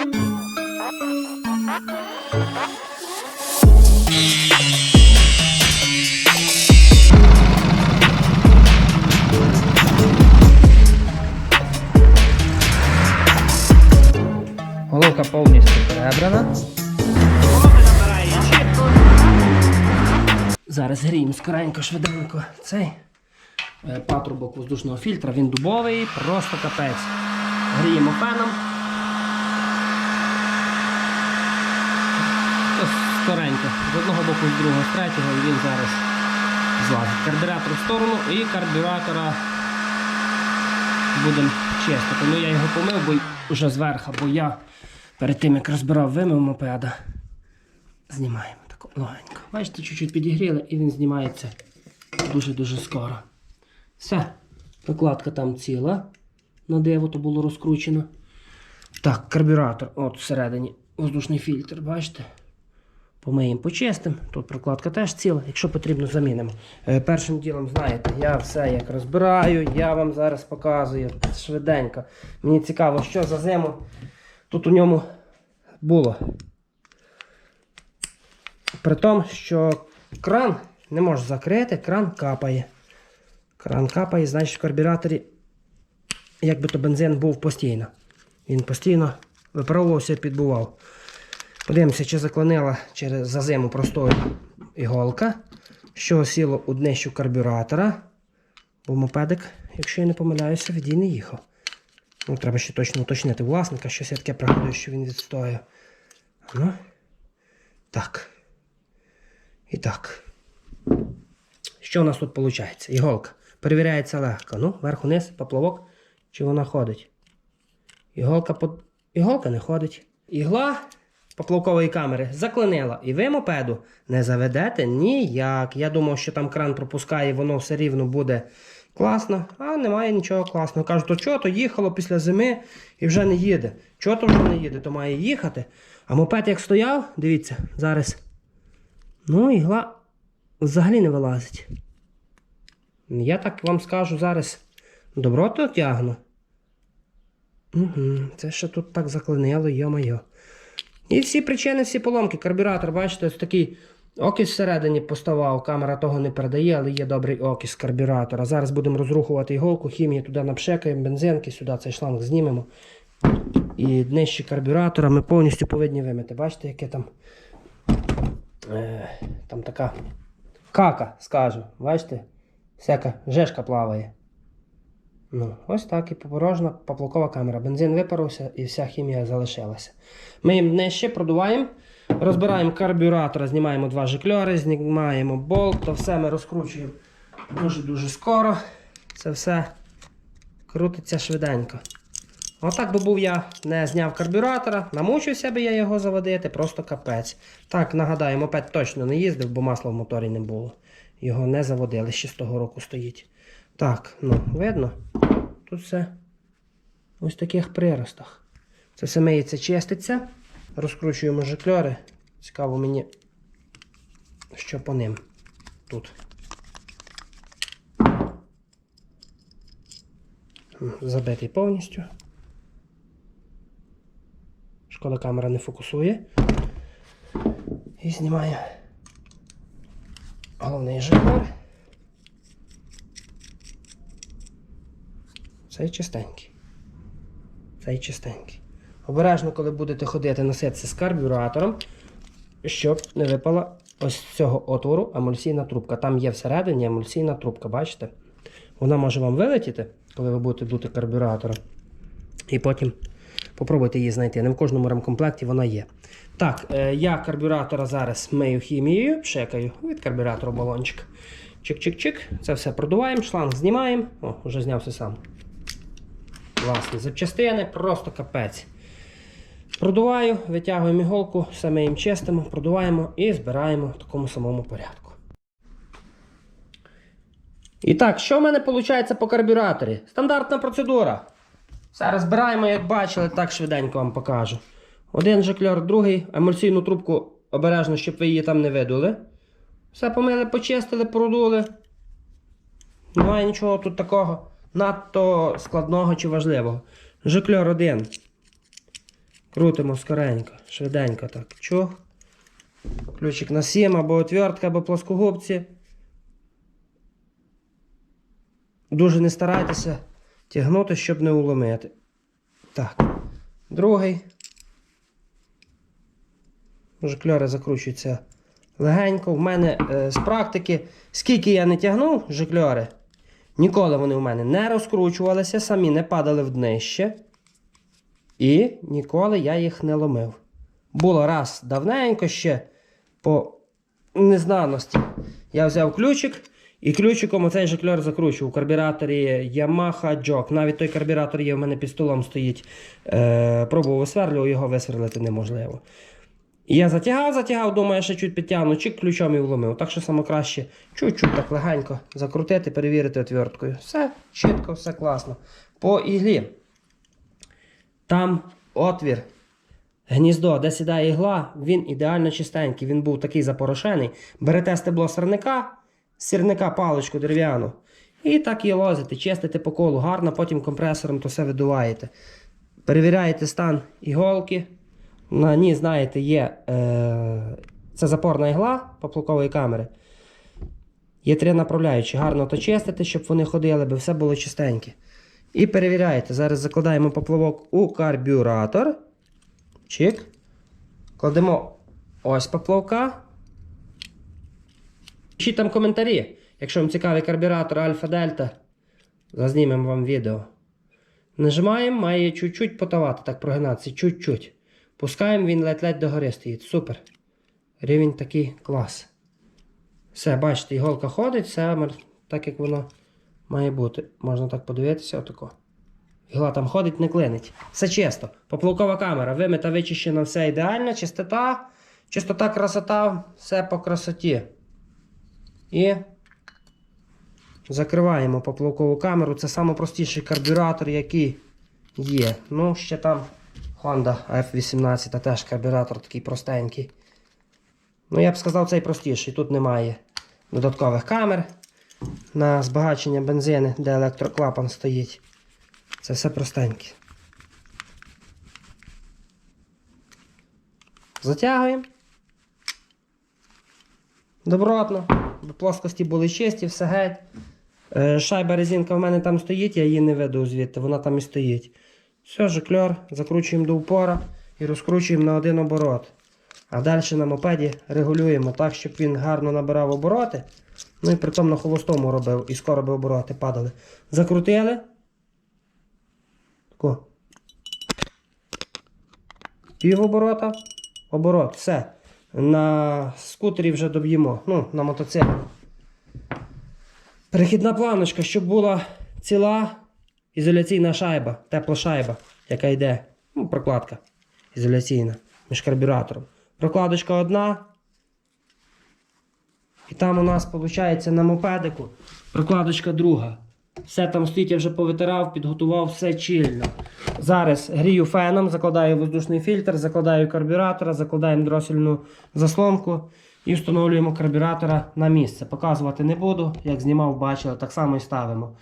Головка повністю перебрана. Зараз гріємо скоренько, швиденько. Цей е, патрубок воздушного фільтра, він дубовий, просто капець. Гріємо феном. Ось скоренько. З одного боку, з другого, з третього і він зараз злазить. Карбюратор в сторону і карбюратора будемо чистити. Ну я його помив, бо вже зверху, бо я перед тим як розбирав вимив мопеда. Знімаємо так легенько. Бачите, чуть-чуть підігріли і він знімається дуже-дуже скоро. Все. Прокладка там ціла. На диво то було розкручено. Так, карбюратор, от всередині воздушний фільтр, бачите? Помиємо, почистимо. Тут прокладка теж ціла, якщо потрібно, замінимо. Е, першим ділом, знаєте, я все як розбираю, я вам зараз показую швиденько. Мені цікаво, що за зиму тут у ньому було. При тому, що кран не можеш закрити, кран капає. Кран капає, значить в карбюраторі, якби то бензин був постійно. Він постійно випаровувався і підбував. Подивимося, чи заклонила через за зиму простою іголка, що сіло у днищу карбюратора. Бо мопедик, якщо я не помиляюся, відій не їхав. Ну, треба ще точно уточнити власника, щось я таке пригадую, що він відстояв. Ну, так. І так. Що у нас тут виходить? Іголка. Перевіряється легко. Ну, вверх-вниз, поплавок, чи вона ходить. Іголка под... Іголка не ходить. Ігла поплавкової камери заклинила. І ви мопеду не заведете ніяк. Я думав, що там кран пропускає, воно все рівно буде класно, а немає нічого класного. Кажуть, то чого то їхало після зими і вже не їде. Чого то вже не їде, то має їхати. А мопед як стояв, дивіться, зараз. Ну, ігла взагалі не вилазить. Я так вам скажу зараз. Доброто тягну. Угу, Це ще тут так заклинило, йо-моє. І всі причини, всі поломки. Карбюратор, бачите, ось такий окіс всередині поставав. Камера того не передає, але є добрий окіс карбюратора. Зараз будемо розрухувати іголку, хімію туди напшекаємо, бензинки, сюди цей шланг знімемо. І днище карбюратора ми повністю повинні вимити. Бачите, яке там. Е, там така кака, скажу. Бачите? Всяка жешка плаває. Ну, ось так і порожна поплавкова камера. Бензин випарився і вся хімія залишилася. Ми їм нижче продуваємо, розбираємо карбюратор, знімаємо два жикльори, знімаємо болт, то все ми розкручуємо дуже-дуже скоро. Це все крутиться швиденько. Отак би був я не зняв карбюратора, намучився би я його заводити, просто капець. Так, нагадаю, мопед точно не їздив, бо масла в моторі не було. Його не заводили, ще з того року стоїть. Так, ну, видно? Тут все ось в таких приростах. Це все миється, чиститься. Розкручуємо жикльори. Цікаво мені, що по ним тут. Забитий повністю. Шкода камера не фокусує. І знімаю головний жикльор. Цей чистенький. Цей чистенький. Обережно, коли будете ходити, носитися з карбюратором, щоб не випала ось цього отвору емульсійна трубка. Там є всередині емульсійна трубка, бачите? Вона може вам вилетіти, коли ви будете дути карбюратором. І потім попробуйте її знайти. Не в кожному ремкомплекті вона є. Так, е, я карбюратора зараз мию хімією, пшекаю від карбюратора балончик. Чик-чик-чик. Це все продуваємо, шланг знімаємо. О, вже знявся сам. Власне, запчастини просто капець. Продуваю, витягуємо іголку, саме їм чистимо, продуваємо і збираємо в такому самому порядку. І так, що в мене виходить по карбюраторі? Стандартна процедура. Все розбираємо, як бачили, так швиденько вам покажу. Один жикльор, другий, емульсійну трубку обережно, щоб ви її там не видули. Все помили, почистили, продули. Немає нічого тут такого надто складного чи важливого. Жикльор один. Крутимо скоренько, швиденько так. Чух. Ключик на 7 або отвертка, або плоскогубці. Дуже не старайтеся тягнути, щоб не уломити. Так. Другий. Жикльори закручуються легенько. В мене е, з практики, скільки я не тягнув жикльори, ніколи вони в мене не розкручувалися, самі не падали в днище. І ніколи я їх не ломив. Було раз давненько ще по незнаності. Я взяв ключик і ключиком оцей жикльор закручував у карбюраторі Yamaha Jog. Навіть той карбюратор є в мене під столом стоїть. Е, пробував висверлював, його висверлити неможливо. І я затягав, затягав, думаю, ще чуть підтягну, чик ключом і вломив. Так що саме краще чуть-чуть так легенько закрутити, перевірити отверткою. Все чітко, все класно. По іглі. Там отвір, гніздо, де сідає ігла, він ідеально чистенький. Він був такий запорошений. Берете стебло сирника, сірника паличку дерев'яну. І так її лозите, чистите по колу, гарно, потім компресором то все видуваєте. Перевіряєте стан іголки. На ній, знаєте, є е, це запорна ігла поплавкової камери. Є три направляючі. Гарно то чистите, щоб вони ходили, аби все було чистеньке. І перевіряєте. Зараз закладаємо поплавок у карбюратор. Чик. Кладемо ось поплавка. Пишіть там коментарі. Якщо вам цікавий карбюратор Альфа Дельта, зазнімемо вам відео. Нажимаємо, має чуть-чуть потавати, так прогинатися, чуть-чуть. Пускаємо, він ледь-ледь догори стоїть. Супер. Рівень такий клас. Все, бачите, іголка ходить, все так як воно має бути. Можна так подивитися, отако. Ігла там ходить, не клинить. Все чисто. Поплавкова камера, вимита, вичищена, все ідеально, чистота, чистота, красота, все по красоті. І закриваємо поплавкову камеру. Це найпростіший карбюратор, який є. Ну, ще там Honda F18 теж карбюратор такий простенький. Ну, я б сказав, цей простіший. Тут немає додаткових камер на збагачення бензини, де електроклапан стоїть. Це все простеньке. Затягуємо. Добротно. Плоскості були чисті, все геть. Е, Шайба резинка в мене там стоїть, я її не веду звідти, вона там і стоїть. Все, жикльор, закручуємо до упора і розкручуємо на один оборот. А далі на мопеді регулюємо так, щоб він гарно набирав обороти. Ну і при тому на холостому робив і скоро би обороти падали. Закрутили. Тако. Пів оборота. Оборот. Все. На скутері вже доб'ємо. Ну, на мотоциклі. Перехідна планочка, щоб була ціла ізоляційна шайба, тепла шайба, яка йде. Ну, прокладка ізоляційна між карбюратором. Прокладочка одна. І там у нас виходить на мопедику прокладочка друга. Все там стоїть, я вже повитирав, підготував все чільно. Зараз грію феном, закладаю воздушний фільтр, закладаю карбюратора, закладаємо дросельну заслонку і встановлюємо карбюратора на місце. Показувати не буду, як знімав, бачили, так само і ставимо.